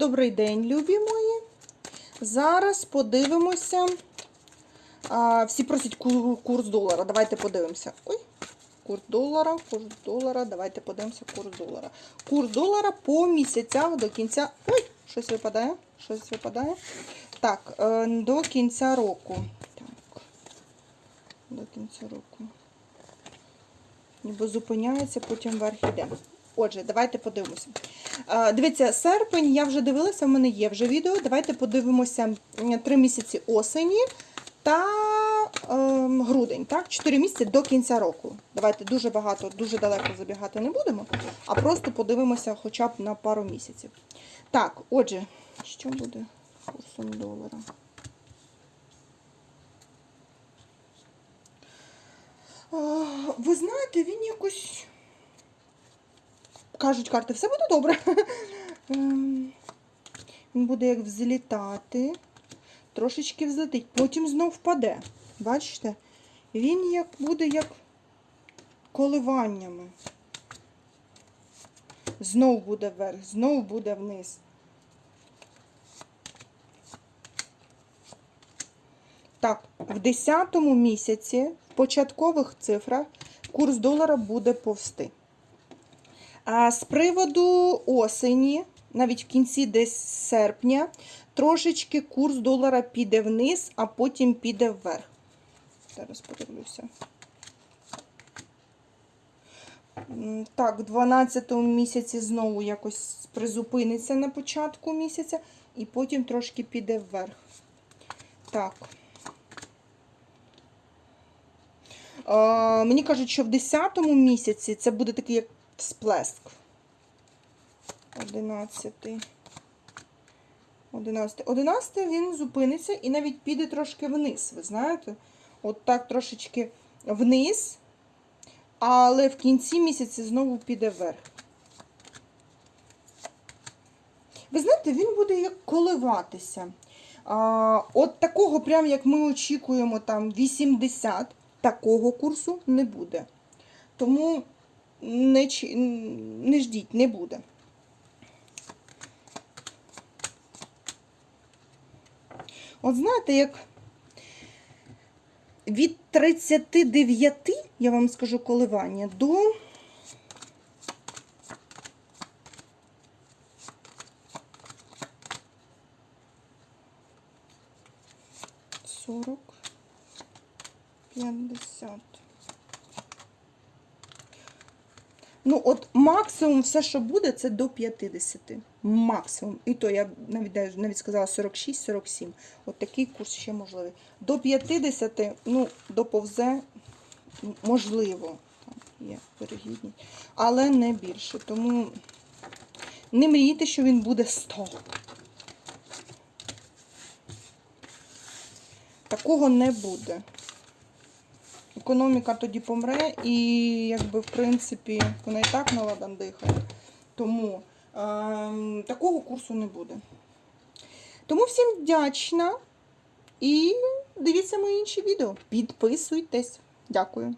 Добрий день, любі мої. Зараз подивимося. А, всі просять курс долара. Давайте подивимося. Ой, курс долара, курс долара. Давайте подивимося курс долара. Курс долара по місяцях до кінця. Ой, щось випадає. Щось випадає. Так, е, до кінця року. Так. До кінця року. Ніби зупиняється, потім вверх іде. Отже, давайте подивимося. Дивіться, серпень я вже дивилася, в мене є вже відео. Давайте подивимося м, три місяці осені та ем, грудень. Так? Чотири місяці до кінця року. Давайте дуже багато, дуже далеко забігати не будемо, а просто подивимося хоча б на пару місяців. Так, отже, що буде курсом долара? Ви знаєте, він. Кажуть карти, все буде добре. Ем, Він буде як взлітати, трошечки взлетить, потім знов впаде. Бачите? Він як буде як коливаннями. Знов буде вверх, знов буде вниз. Так, в 10 місяці в початкових цифрах курс долара буде повсти. А з приводу осені, навіть в кінці десь серпня, трошечки курс долара піде вниз, а потім піде вверх. Зараз подивлюся. Так, в 12 місяці знову якось призупиниться на початку місяця, і потім трошки піде вверх. Так. А, мені кажуть, що в 10 місяці це буде такий як всплеск. 11. 11. 11 він зупиниться і навіть піде трошки вниз, ви знаєте? От так трошечки вниз, але в кінці місяця знову піде вверх. Ви знаєте, він буде як коливатися. А, от такого, прям як ми очікуємо, там 80, такого курсу не буде. Тому не, не ждіть, не буде. От знаєте, як від 39, я вам скажу коливання, до 40, 50. Ну, от максимум все, що буде, це до 50. Максимум. І то я навіть навіть сказала 46-47. От такий курс ще можливий. До 50, ну, доповзе, можливо, там є вирогідність, але не більше. Тому не мрійте, що він буде 100. Такого не буде. Економіка тоді помре, і якби в принципі вона і так на ладан дихає. Тому е, такого курсу не буде. Тому всім вдячна і дивіться мої інші відео. Підписуйтесь. Дякую.